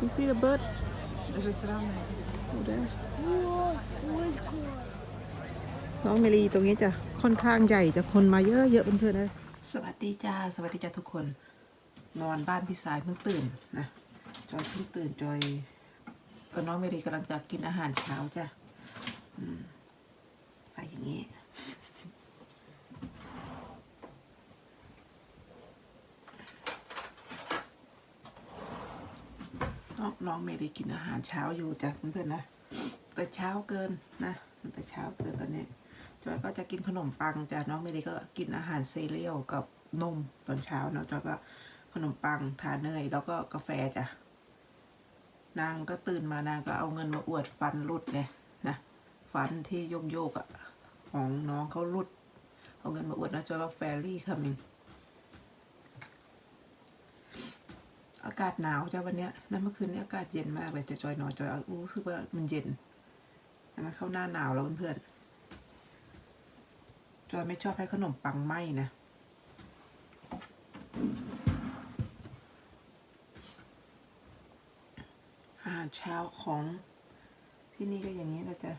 You see the bird? Restaurang. Over there. Wow, oj, oj. น้องเมลีตรงนี้จะค่อนข้างใหญ่จะคนมาเยอะเยอะเพื่อนๆเลยสวัสดีจ้า สวัสดีจ้าทุกคน นอนบ้านพี่สายเพิ่งตื่นนะ จอยเพิ่งตื่นจอยกับน้องเมลีกำลังจะกินอาหารเช้าจ้ะอืมใส่อย่างนี้ น้องน้องเมลีกินอาหารเช้าอยู่จ้ะเพื่อนๆนะแต่เช้าเกินนะแต่เช้าเกินตอนนี้จอยก็จะกินขนมปังจ้ะน้องเมลีก็กินอาหารเซเรียลกับนมตอนเช้าเนาะจอยก็ขนมปังทาเนยแล้วก็กาแฟจ้ะนางก็ตื่นมานางก็เอาเงินมาอวดฟันรุดเลยนะฟันที่โยกโยกๆอะ่ะของน้องเขารุด เอาเงินมาอวดนะจอยว่าแฟรี่คัมมิง อากาศหนาวจ้ะวันเนี้ยนะเมื่อคืนนี้อากาศเย็นมากเลยจะจอยนอนจอยอารู้สึกว่ามันเย็นมันเข้าหน้าหนาวแล้วเพื่อนๆจอยไม่ชอบให้ขนมปังไหม้นะอาหารเช้าของที่นี่ก็อย่างนี้นะจ๊ะ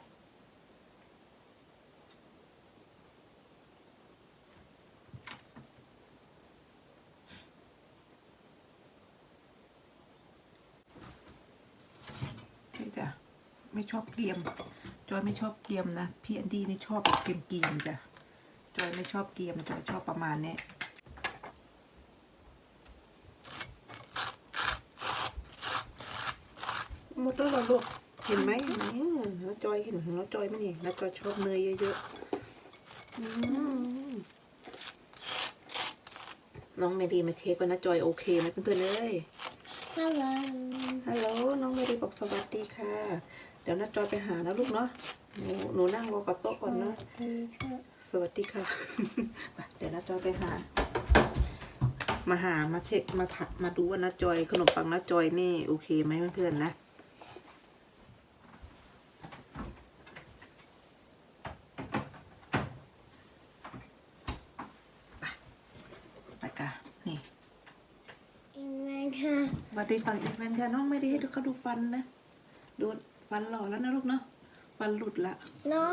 นี่จ้ะ ไม่ชอบเกรียม จอยไม่ชอบเกรียมนะ พี่แอนดี้นี่ชอบเกรียมเกรียมๆจ้ะ จอยไม่ชอบเกรียม จอยชอบประมาณเนี้ยหมดแล้วเหรอลูก เห็นไหมเห็นไหมแล้วจอยเห็นของแล้วจอยไหมนี่แล้วจอยชอบเนยเยอะๆอืมน้องเมดีมาเช็คว่านะจอยโอเคไหมเพื่อนๆเอ้ย Hello. ฮัลโหล น้องเมรีบอกสวัสดีค่ะ เดี๋ยวนัดจอยไปหานะลูกเนาะหนูหนูนั่งรอกับโต๊ะก่อนเนาะสวัสดีค่ะไปเดี๋ยวนัดจอยไปหา มาหามาเช็คมาถักมาดูว่านัดจอย ขนมปังนัดจอยนี่โอเคไหมเพื่อนๆนะไปไปกันนี่ Inga. สวัสดีฝั่งอีกแฟนค่ะน้องไม่ได้ให้เขาดูฟันนะ ดู ฟันหล่อแล้วนะลูกเนาะฟันหลุดละ No,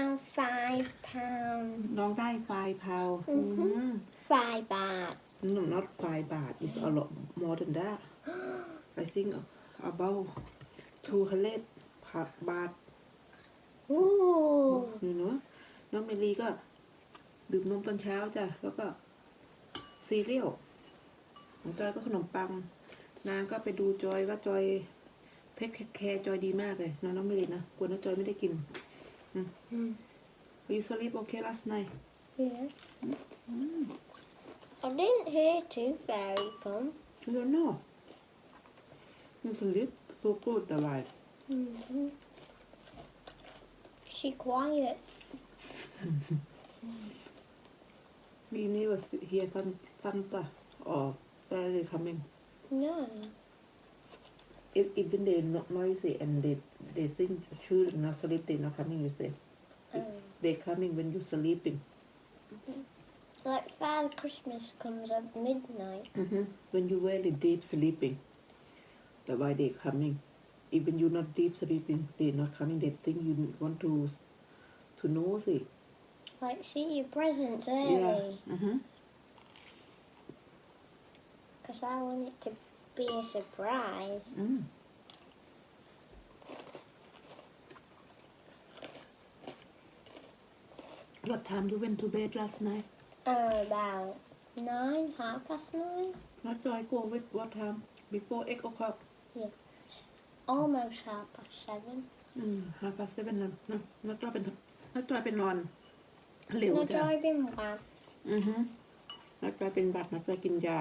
I'm five pounds. น้องได้ไฟล์พาวอือฮึ Five baht. no not five บาท is a lot more than that I think about two hundred พับาท Ooh. นี่เนาะน้องเมลีก็ ดื่มนมตอนเช้าจ้ะ แล้วก็ ซีเรียลของจอยก็ขนมปัง นางก็ไปดูจอยว่าจอย เทคแคร์จอยดีมากเลยน้องน้องเมลีนะกลัวน้องจอยไม่ได้กิน Mm. You sleep okay last night Yes. I didn't hear Tooth Fairy come. I don't know You sleep so good แต่ว่า Mm-hmm. She quiet. we never hear some thunder or fairy coming No. If even they not noisy and they they think children not sleep they not coming you say. Um, they coming when you sleeping. Like Father Christmas comes at midnight. mm-hmm. when you really deep sleeping. That's why they coming. Even you not deep sleeping they not coming they think you want to to know see Like, see your presents yeah. mm-hmm. Because I want it to be a surprise. mm. what time you went to bed last night Uh, about nine, half past nine, not joy go with what time before eight o'clock almost half past seven. อืมห้าพาเซเว่นนะนะนัดจอยเป็นนัดจอยเป็นนอนเร็ว No จ้ะ driving back. อือฮึนัดจอยเป็นบัตรนัดจอยกินยา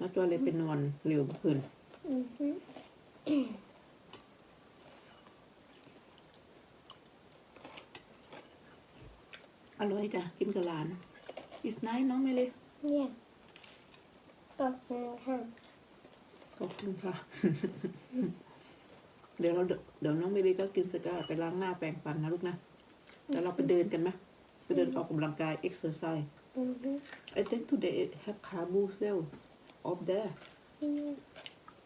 นัดจอยเลยเป็นนอนเร็วเมื่อคืน Mm-hmm. อร่อยจ้ะกินกับหลาน is nice น้องไม่เลย Yeah. Got in hand. ขอบคุณค่ะ เดี๋ยวเราเดี๋ยวน้องไม่เลยก็กินเสร็จก็ไปล้างหน้าแปรงฟันนะลูกนะเดี๋ยวเราไปเดินกันไหมไปเดินออกกำลังกาย exercise Mm-hmm. I think today have carbo sale up there Yeah.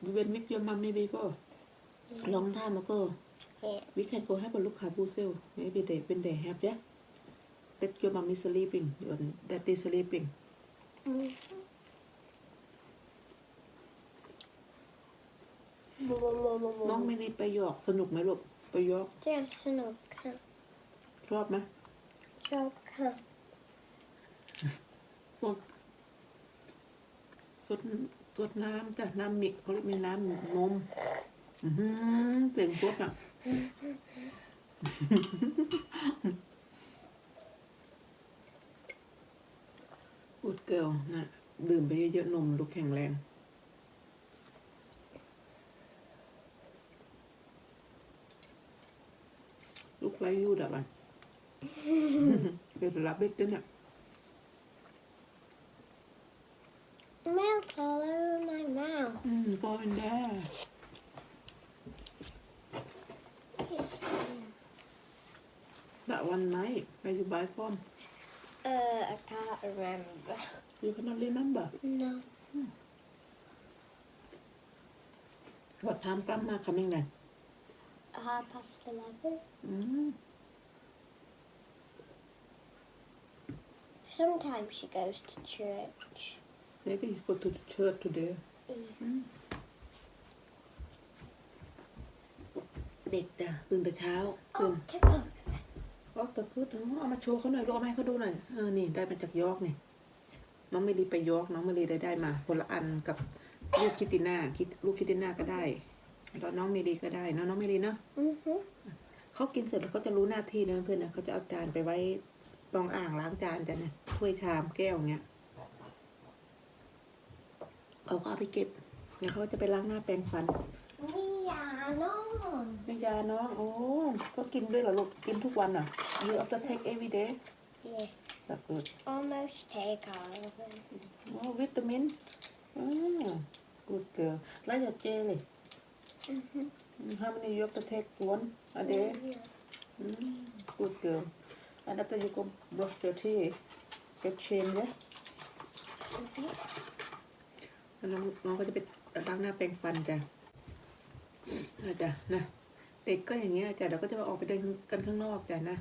you went with your mom maybe go long time ago Yeah. we can go have a look at Busel maybe they when they have yeah that your mom is sleeping your dad is sleeping น้องไม่ได้ไปยอร์กสนุกไหมลูกไปยอร์ก Det är snook. ชอบไหม Tjocka. สด สดสดน้ำจ้ะน้ำมิเขาเรียกมีน้ำนมอือหือเสียงสดอะ อุดเกลนะดื่มไปเยอะๆนมลูกแข็งแรงลูกไรยูดับอะ เป็นรับเบ็ดด้วยเนี่ย going. That one night where you buy from? Uh, I can't remember. You cannot remember? No. Hmm. What time grandma coming then? Half past eleven. Mm. Sometimes she goes to church. Maybe he's going to the church today. Mm. Mm. เด็กจ้ะตื่นแต่เช้าตื่น Octopus. ออกตะพุดเอามาโชว์เขาหน่อยลูกเอามาให้เขาดูหน่อยเออนี่ได้มาจากยอร์กนี่น้องไม่รีไปยอร์กน้องไม่รีได้ได้มาคนละอันกับลูกคิตติน่าคิดลูกคิตติน่าก็ได้แล้วน้องเมรีก็ได้เนอะน้องเมรีเนาะ Mhm. เขากินเสร็จแล้วเขาจะรู้หน้าที่นะเพื่อนนะเขาจะเอาจานไปไว้รองอ่างล้างจานจ้ะเนี่ยถ้วยชามแก้วเงี้ยเขาก็เอาไปเก็บเนี่ยเขาก็จะไปล้างหน้าแปรงฟัน Yeah, no. ไม่ยาน้องโอ้ก็กินด้วยเหรอลูก กินทุกวันอะ you have to take every day Yeah. that's good Almost take all of them. oh vitamin อืม good girl แล้วอย่าเจเลย Mhm. how many you have to take one a day Yeah. Mm, good girl. And after you go brush your teeth, get change, yeah? Mhm. แล้วน้องน้องก็จะไปล้างหน้าแปรงฟันจ้ะ อาจ้ะนะเด็กก็อย่างเงี้ยจ้ะเดี๋ยวก็จะออกไปเดินกันข้างนอกจ้ะนะ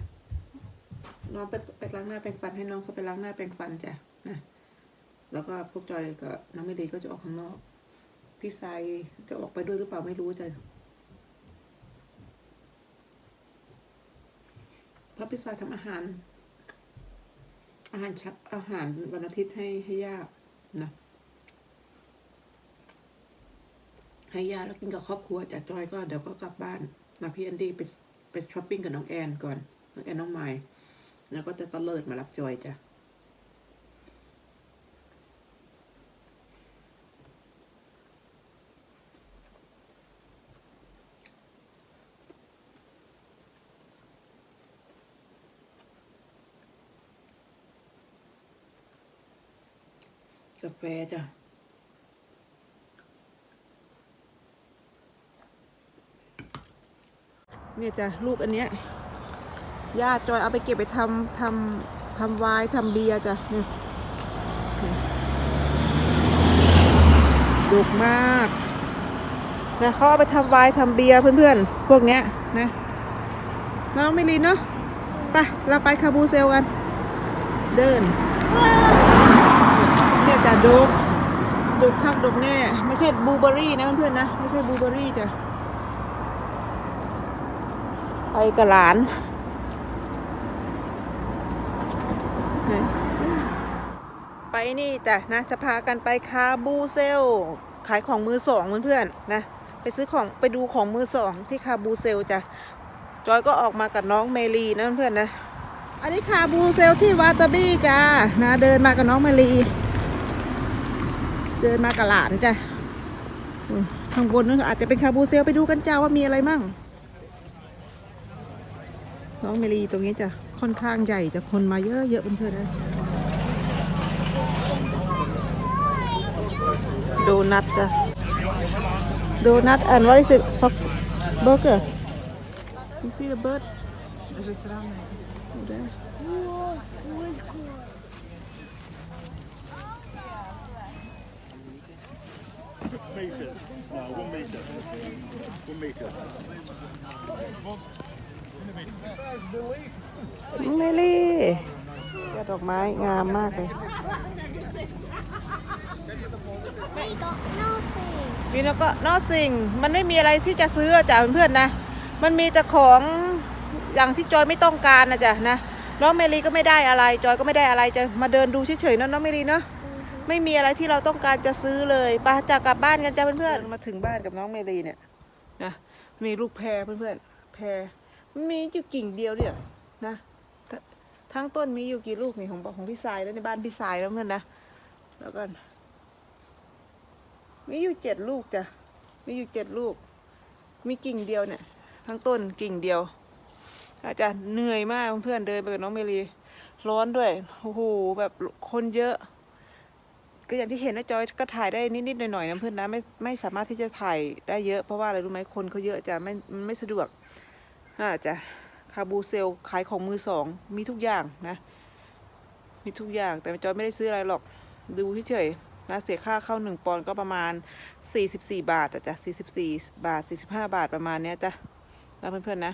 น้องไปไปล้างหน้าแปรงฟันให้น้องเขาไปล้างหน้าแปรงฟันจ้ะนะแล้วก็พวกจอยกับน้องไม่ดีก็จะออกข้างนอก พี่ทรายจะออกไปด้วยหรือเปล่าไม่รู้จ้ะพราะพี่สายทำอาหาร อาหารชักอาหารวันอาทิตย์ให้ให้ย่านะ ให้ย่าแล้วกินกับครอบครัวจาจอยก็เดี๋ยวก็กลับบ้านนะพี่แอนดี้ไปไปช้อปปิ้งกับน้องแอนก่อน น้องแอนน้องไม้แล้วก็จะตะเลิดมารับจอยจ้ะกาแฟจ้ะ เนี่ยจ้ะลูกอันเนี้ยย่าจอยเอาไปเก็บไปทำทำทำไวน์ทำเบียร์จ้ะเนี่ยดุกมากนะเขาเอาไปทำไวน์ทำเบียร์เพื่อนๆ พวกเนี้ยนะน้องม่ลีนเนาะไปเราไปคาบูเซลกัน เดิน เนี่ยจ้ะดุกดุกคักดุกแน่ ไม่ใช่บูเบอรี่นะเพื่อนๆนะ ไม่ใช่บูเบอรี่จ้ะ ไปกับหลานไปนี่จ้ะนะจะพากันไปคาบูเซล ขายของมือสองเพื่อนๆนะ ไปซื้อของไปดูของมือสองที่คาบูเซลจ้ะจอยก็ออกมากับน้องเมลีนะเพื่อนๆนะ อันนี้คาบูเซลที่วาตาบี้จ้านะเดินมากับน้องเมลี เดินมากับหลานจ้ะข้างบนนู้นอาจจะเป็นคาบูเซลไปดูกันจ้าว่ามีอะไรมั่ง น้องเมลีตรงนี้จะค่อนข้างใหญ่จะคนมาเยอะเยอะเพื่อนๆนะโดนัทจ้ะโดนัทแอนด์วอริสิซ็อกเบอร์เกอร์ You see the bird? There's a strand there. Six meters. No, one meter. One meter. น้องเมลี่ยอดดอกไม้งามมากเลย They got nothing. มีแล้วก็นอกสิ่งมันไม่มีอะไรที่จะซื้ออะจ้ะเพื่อนๆนะ มันมีแต่ของอย่างที่จอยไม่ต้องการนะจ๊ะนะน้องเมลีก็ไม่ได้อะไร จอยก็ไม่ได้อะไรจะมาเดินดูเฉยๆเนอะน้องเมลีเนาะไม่มีอะไรที่เราต้องการจะซื้อเลยไปจากกลับบ้านกันจ้ะเพื่อนๆมาถึงบ้านกับน้องเมลีเนี่ยนะมีลูกแพรเพื่อนๆแพร มันมีอยู่กิ่งเดียวเนี่ยนะทั้งต้นมีอยู่กี่ลูกนี่ของของพี่สายแล้วในบ้านพี่สายแล้วเพื่อนนะแล้วกันมีอยู่เจ็ดลูกจ้ะมีอยู่เจ็ดลูก มีกิ่งเดียวเนี่ย ทั้งต้นกิ่งเดียว อาจารย์เหนื่อยมากเพื่อนๆเดินไปกับน้องเมลีร้อนด้วยโอ้โหแบบคนเยอะ ก็อย่างที่เห็นนะจอยก็ถ่ายได้นิดๆหน่อยๆนะเพื่อนนะไม่ไม่สามารถที่จะถ่ายได้เยอะเพราะว่าอะไรรู้ไหมคนเขาเยอะจ้ะไม่มันไม่สะดวก อ่าจ้ะคาบูเซลขายของมือสองมีทุกอย่างนะ มีทุกอย่างแต่จอยไม่ได้ซื้ออะไรหรอกดูเฉยๆนะเสียค่าเข้าหนึ่งปอนด์ก็ประมาณ 44 บาทอะจ้ะ44 บาท 45 บาทประมาณเนี้ยจ้ะนะเพื่อนๆนะ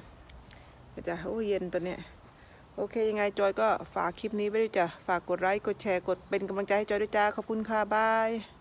จ้ะโอ้เย็นตอนเนี้ยโอเค ยังไงจอยก็ฝากคลิปนี้ไว้ด้วยจ้ะฝากกดไลค์กดแชร์กดเป็นกำลังใจให้จอยด้วยจ้าขอบคุณค่ะบาย